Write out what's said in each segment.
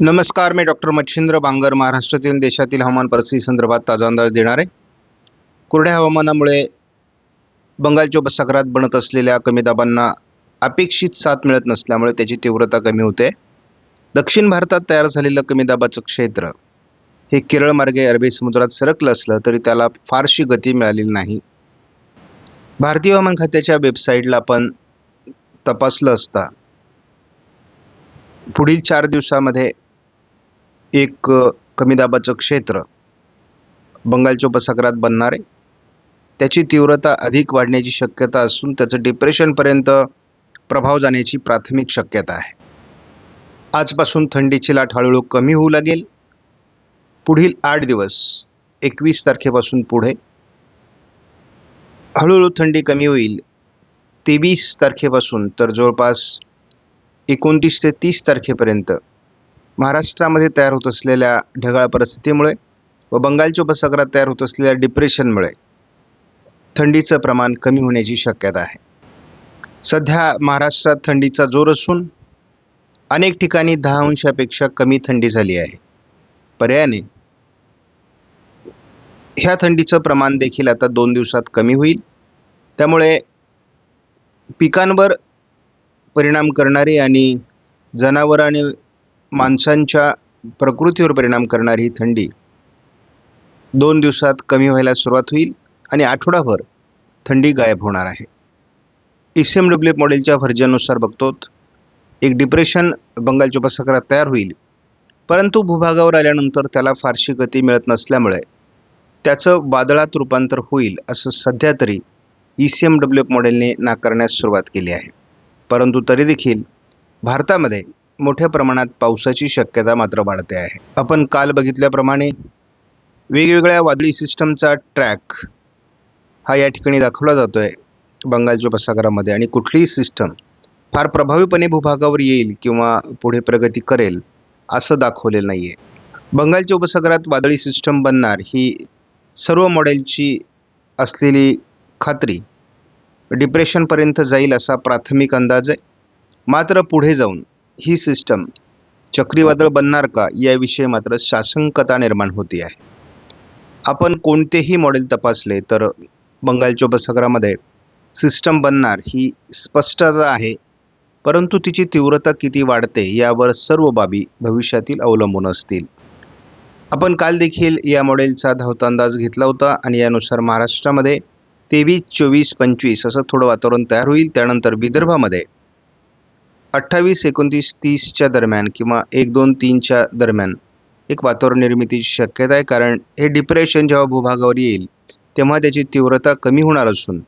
नमस्कार मी डॉक्टर मच्छिंद्र बांगर महाराष्ट्रातील देशातील हवामान परिस्थिती संदर्भात ताजा अंदाज देणार. आहे कोरड्या हवामानामुळे बंगालच्या उपसागरात बनत असलेल्या कमी दाबांना अपेक्षित साथ मिळत नसल्यामुळे त्याची तीव्रता कमी होते. दक्षिण भारतात तयार झालेलं कमी दाबाचं क्षेत्र हे केरळ मार्गे अरबी समुद्रात सरकलं असलं तरी त्याला फारशी गती मिळालेली नाही. भारतीय हवामान खात्याच्या वेबसाईटला आपण तपासलं असता पुढील चार दिवसामध्ये एक कमी दाबाचं क्षेत्र बंगालच्या उपसागरात बनणार आहे. त्याची तीव्रता अधिक वाढण्याची शक्यता असून त्याचं डिप्रेशनपर्यंत प्रभाव जाण्याची प्राथमिक शक्यता आहे. आजपासून थंडीची लाट हळूहळू कमी होऊ लागेल. पुढील आठ दिवस एकवीस तारखेपासून पुढे. हळूहळू थंडी कमी होईल. तेवीस तारखेपासून तर जवळपास एकोणतीस ते तीस तारखेपर्यंत महाराष्ट्रामध्ये तयार होत असलेल्या ढगाळ परिस्थितीमुळे व बंगालच्या उपसागरात तयार होत असलेल्या डिप्रेशनमुळे थंडीचं प्रमाण कमी होण्याची शक्यता आहे. सध्या महाराष्ट्रात थंडीचा जोर असून अनेक ठिकाणी दहा अंशापेक्षा कमी थंडी झाली आहे. पर्यायाने ह्या थंडीचं प्रमाण देखील आता दोन दिवसात कमी होईल. त्यामुळे पिकांवर परिणाम करणारी आणि जनावर आणि माणसांच्या प्रकृतीवर परिणाम करणारी ही थंडी दोन दिवसात कमी व्हायला सुरुवात होईल आणि आठवडाभर थंडी गायब होणार आहे. ई सी एम डब्ल्यू मॉडेलच्या व्हर्जननुसार बघतो एक डिप्रेशन बंगालच्या उपसागरात तयार होईल परंतु भूभागावर आल्यानंतर त्याला फारशी गती मिळत नसल्यामुळे त्याचं वादळात रूपांतर होईल असं सध्या तरी ई सी एम डब्ल्यू मॉडेलने नाकारण्यास सुरुवात केली आहे. परंतु तरी देखील भारतामध्ये मोठ्या प्रमाणात पावसाची शक्यता मात्र वाढते आहे. आपण काल बघितल्याप्रमाणे वेगवेगळ्या वादळी सिस्टमचा ट्रॅक हा या ठिकाणी दाखवला जातो आहे बंगालच्या उपसागरामध्ये आणि कुठलीही सिस्टम फार प्रभावीपणे भूभागावर येईल किंवा पुढे प्रगती करेल असं दाखवलेलं नाही आहे बंगालच्या उपसागरात वादळी सिस्टम बनणार ही सर्व मॉडेलची असलेली खात्री डिप्रेशनपर्यंत जाईल असा प्राथमिक अंदाज आहे. मात्र पुढे जाऊन ही सिस्टम चक्रीवादळ बनणार का याविषयी मात्र साशंकता निर्माण होती आहे. आपण कोणतेही मॉडेल तपासले तर बंगालच्या उपसागरामध्ये सिस्टम बनणार ही स्पष्टता आहे परंतु तिची तीव्रता किती वाढते यावर सर्व बाबी भविष्यातील अवलंबून असतील. आपण काल देखील या मॉडेलचा धावता अंदाज घेतला होता आणि यानुसार महाराष्ट्रामध्ये तेवीस चोवीस पंचवीस असं थोडं वातावरण तयार होईल. त्यानंतर विदर्भामध्ये अठ्ठावीस एकोणतीस तीसच्या दरम्यान किंवा एक दोन तीनच्या दरम्यान एक वातावरण निर्मितीची शक्यता आहे. कारण हे डिप्रेशन जेव्हा भूभागावर येईल तेव्हा त्याची तीव्रता कमी होणार असून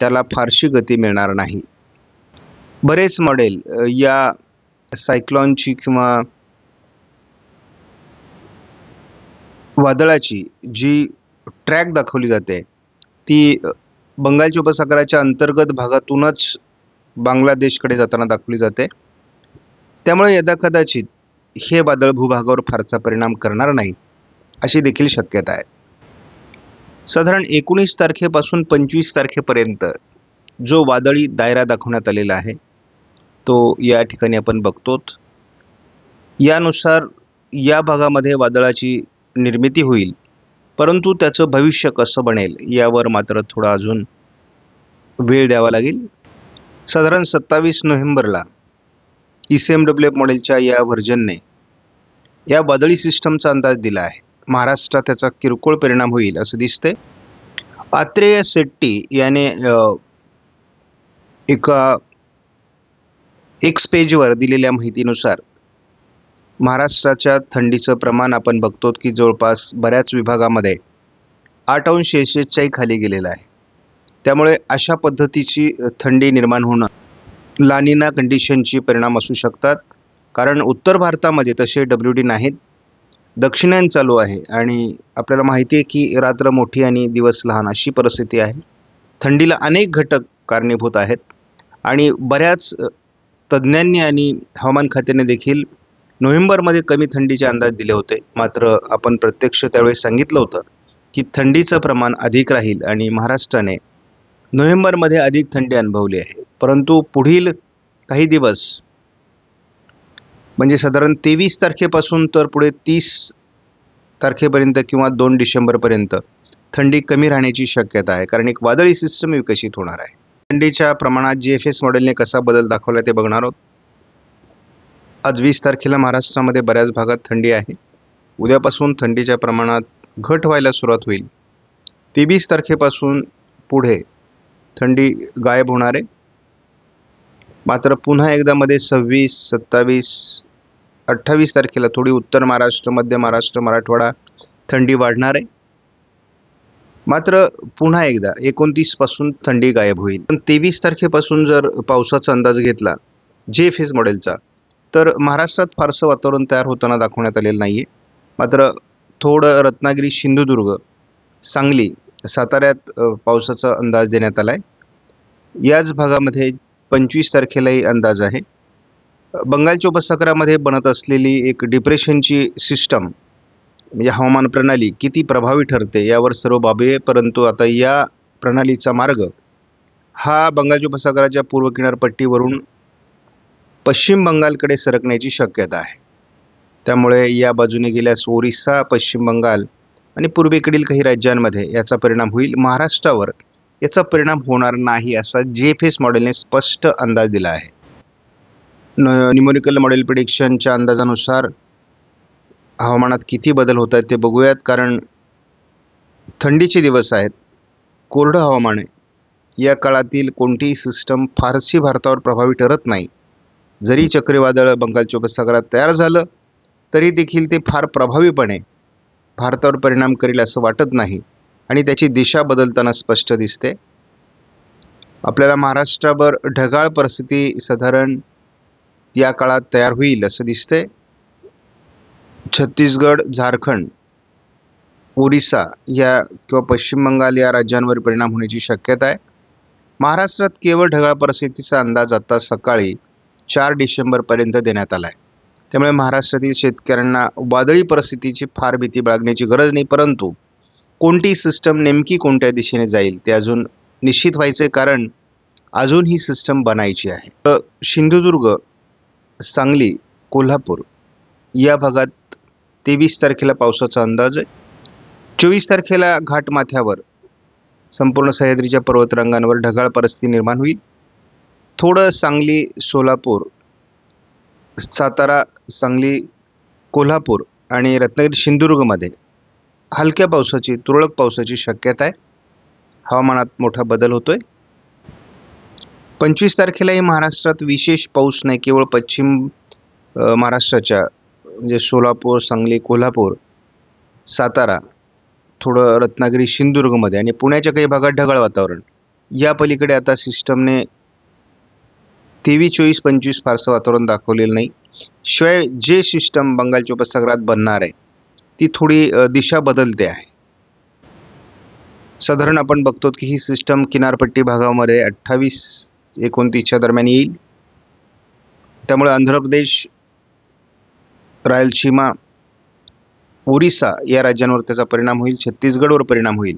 त्याला फारशी गती मिळणार नाही. बरेच मॉडेल या सायक्लॉनची किंवा वादळाची जी ट्रॅक दाखवली जाते ती बंगालच्या उपसागराच्या अंतर्गत भागातूनच बांगलादेशकडे जाताना दाखवली जाते. त्यामुळे यदाकदाचित हे वादळ भूभागावर फारसा परिणाम करणार नाही अशी देखील शक्यता आहे. साधारण एकोणीस तारखेपासून पंचवीस तारखेपर्यंत जो वादळी दायरा दाखवण्यात आलेला आहे तो या ठिकाणी आपण बघतो यानुसार या भागामध्ये वादळाची निर्मिती होईल परंतु त्याचं भविष्य कसं बनेल यावर मात्र थोडा अजून वेळ द्यावा लागेल. साधारण सत्तावीस नोव्हेंबरला E C M W F मॉडेलच्या या व्हर्जनने या वादळी सिस्टमचा अंदाज दिला आहे. महाराष्ट्रात त्याचा किरकोळ परिणाम होईल असं दिसते आत्रेय शेट्टी याने एका एक्स पेजवर दिलेल्या माहितीनुसार महाराष्ट्राच्या थंडीचं प्रमाण आपण बघतो की जवळपास बऱ्याच विभागामध्ये आठ अंश सेल्सिअसच्याही खाली गेलेलं आहे. त्यामुळे अशा पद्धतीची थंडी निर्माण होणं लानिना कंडिशनची परिणाम असू शकतात. कारण उत्तर भारतामध्ये तसे डब्ल्यू डी नाहीत. दक्षिणायन चालू आहे आणि आपल्याला माहिती आहे की रात्र मोठी आणि दिवस लहान अशी परिस्थिती आहे. थंडीला अनेक घटक कारणीभूत आहेत. आणि बऱ्याच तज्ज्ञांनी आणि हवामान खात्याने देखील नोव्हेंबरमध्ये कमी थंडीचे अंदाज दिले होते. मात्र आपण प्रत्यक्ष त्यावेळी सांगितलं होतं की थंडीचं प्रमाण अधिक राहील आणि महाराष्ट्राने नोव्हेंबरमध्ये अधिक थंडी अनुभवली आहे. परंतु पुढील काही दिवस म्हणजे साधारण तेवीस तारखेपासून तर पुढे तीस तारखेपर्यंत किंवा दोन डिसेंबरपर्यंत थंडी कमी राहण्याची शक्यता आहे. कारण एक वादळी सिस्टम विकसित होणार आहे. थंडीच्या प्रमाणात जी एफ एस मॉडेलने कसा बदल दाखवला ते बघणार आहोत. आज वीस तारखेला महाराष्ट्रामध्ये बऱ्याच भागात थंडी आहे. उद्यापासून थंडीच्या प्रमाणात घट व्हायला सुरुवात होईल. तेवीस तारखेपासून पुढे थंडी गायब होणार आहे. मात्र पुन्हा एकदा मध्ये सव्वीस सत्तावीस अठ्ठावीस तारखेला थोडी उत्तर महाराष्ट्र मध्य महाराष्ट्र मराठवाडा थंडी वाढणार आहे. मात्र पुन्हा एकदा एकोणतीसपासून थंडी गायब होईल. पण तेवीस तारखेपासून जर पावसाचा अंदाज घेतला जे फेज मॉडेलचा तर महाराष्ट्रात फारसं वातावरण तयार होताना दाखवण्यात आलेलं नाही आहे मात्र थोडं रत्नागिरी सिंधुदुर्ग सांगली साताऱ्यात पावसाचा अंदाज देण्यात आला आहे याच भागामध्ये पंचवीस तारखेलाही अंदाज आहे. बंगालच्या उपसागरामध्ये बनत असलेली एक डिप्रेशनची सिस्टम म्हणजे हवामान प्रणाली किती प्रभावी ठरते यावर सर्व बाबी आहे. परंतु आता या प्रणालीचा मार्ग हा बंगालच्या उपसागराच्या पूर्व किनारपट्टीवरून पश्चिम बंगालकडे सरकण्याची शक्यता आहे. त्यामुळे या बाजूने गेल्यास ओरिसा पश्चिम बंगाल आणि पूर्वेकडील काही राज्यांमध्ये याचा परिणाम होईल. महाराष्ट्रावर याचा परिणाम होणार नाही असा जे एफ एस मॉडेलने स्पष्ट अंदाज दिला आहे. न्युमरिकल मॉडेल प्रिडिक्शनच्या अंदाजानुसार हवामानात किती बदल होत आहेत ते बघूयात. कारण थंडीचे दिवस आहेत. कोरडं हवामान आहे. या काळातील कोणतीही सिस्टम फारशी भारतावर प्रभावी ठरत नाही. जरी चक्रीवादळ बंगालच्या उपसागरात तयार झालं तरी देखील ते फार प्रभावीपणे भारतावर परिणाम करेल असं वाटत नाही आणि त्याची दिशा बदलताना स्पष्ट दिसते. आपल्याला महाराष्ट्रावर ढगाळ परिस्थिती साधारण या काळात तयार होईल असं दिसते. छत्तीसगड झारखंड ओरिसा या किंवा पश्चिम बंगाल या राज्यांवर परिणाम होण्याची शक्यता आहे. महाराष्ट्रात केवळ ढगाळ परिस्थितीचा अंदाज आता सकाळी चार डिसेंबरपर्यंत देण्यात आला आहे त्यामुळे महाराष्ट्रातील शेतकऱ्यांना वादळी परिस्थितीची फार भीती बाळगण्याची गरज नाही परंतु कोणती सिस्टम नेमकी कोणत्या दिशेने जाईल ते अजून निश्चित व्हायचे कारण अजून ही सिस्टम बनायची आहे. तर सिंधुदुर्ग सांगली कोल्हापूर या भागात तेवीस तारखेला पावसाचा अंदाज आहे. चोवीस तारखेला घाटमाथ्यावर संपूर्ण सह्याद्रीच्या पर्वतरांगांवर ढगाळ परिस्थिती निर्माण होईल. थोडं सांगली सोलापूर सातारा सांगली कोल्हापूर आणि रत्नागिरी सिंधुदुर्गमध्ये हलक्या पावसाची तुरळक पावसाची शक्यता आहे. हवामानात मोठा बदल होतो आहे पंचवीस तारखेलाही महाराष्ट्रात विशेष पाऊस नाही केवळ पश्चिम महाराष्ट्राच्या म्हणजे सोलापूर सांगली कोल्हापूर सातारा थोडं रत्नागिरी सिंधुदुर्गमध्ये आणि पुण्याच्या काही भागात ढगाळ वातावरण. या पलीकडे आता सिस्टमने तेवीस चोवीस पंचवीस फारसं वातावरण दाखवलेलं नाही. शिवाय जे सिस्टम बंगालच्या उपसागरात बनणार आहे ती थोडी दिशा बदलते आहे. साधारण आपण बघतो की ही सिस्टम किनारपट्टी भागामध्ये अठ्ठावीस एकोणतीसच्या दरम्यान येईल. त्यामुळे आंध्र प्रदेश रायलसीमा ओरिसा या राज्यांवर त्याचा परिणाम होईल. छत्तीसगडवर परिणाम होईल.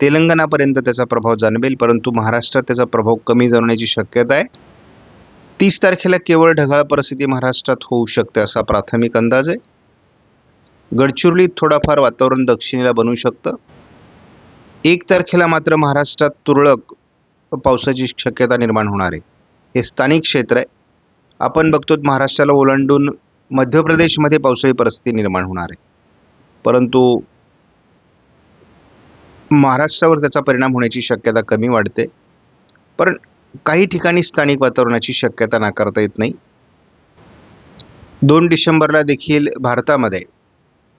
तेलंगणापर्यंत त्याचा प्रभाव जाणवेल परंतु महाराष्ट्रात त्याचा प्रभाव कमी जाणवण्याची शक्यता आहे. तीस तारखेला केवळ ढगाळ परिस्थिती महाराष्ट्रात होऊ शकते असा प्राथमिक अंदाज आहे. गडचिरोलीत थोडाफार वातावरण दक्षिणेला बनू शकतं. एक तारखेला मात्र महाराष्ट्रात तुरळक पावसाची शक्यता निर्माण होणार आहे. हे स्थानिक क्षेत्र आहे. आपण बघतो महाराष्ट्राला ओलांडून मध्य प्रदेशमध्ये पावसाळी परिस्थिती निर्माण होणार आहे. परंतु महाराष्ट्रावर त्याचा परिणाम होण्याची शक्यता कमी वाढते. पण काही ठिकाणी स्थानिक वातावरणाची शक्यता नाकारता येत नाही. दोन डिसेंबरला देखील भारतामध्ये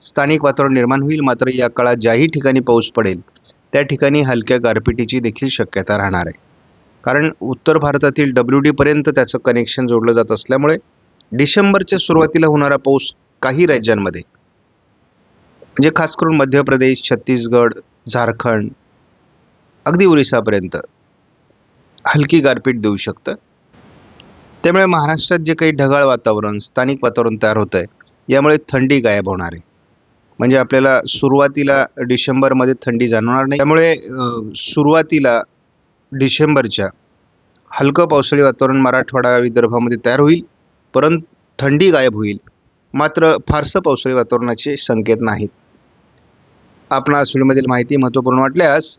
स्थानिक वातावरण निर्माण होईल. मात्र या काळात ज्याही ठिकाणी पाऊस पडेल त्या ठिकाणी हलक्या गारपिटीची देखील शक्यता राहणार आहे. कारण उत्तर भारतातील डब्ल्यू डीपर्यंत त्याचं कनेक्शन जोडलं जात असल्यामुळे डिसेंबरच्या सुरुवातीला होणारा पाऊस काही राज्यांमध्ये म्हणजे खास करून मध्य प्रदेश छत्तीसगड झारखंड अगदी ओरिसापर्यंत हलकी गारपीट देऊ शकतं. त्यामुळे महाराष्ट्रात जे काही ढगाळ वातावरण स्थानिक वातावरण तयार होतं आहे यामुळे थंडी गायब होणार आहे. म्हणजे आपल्याला सुरुवातीला डिसेंबरमध्ये थंडी जाणवणार नाही. त्यामुळे सुरुवातीला डिसेंबरच्या हलकं पावसाळी वातावरण मराठवाडा विदर्भामध्ये तयार होईल परंतु थंडी गायब होईल. मात्र फारसं पावसाळी वातावरणाचे संकेत नाहीत. आपणास व्हिडिओमधील माहिती महत्त्वपूर्ण वाटल्यास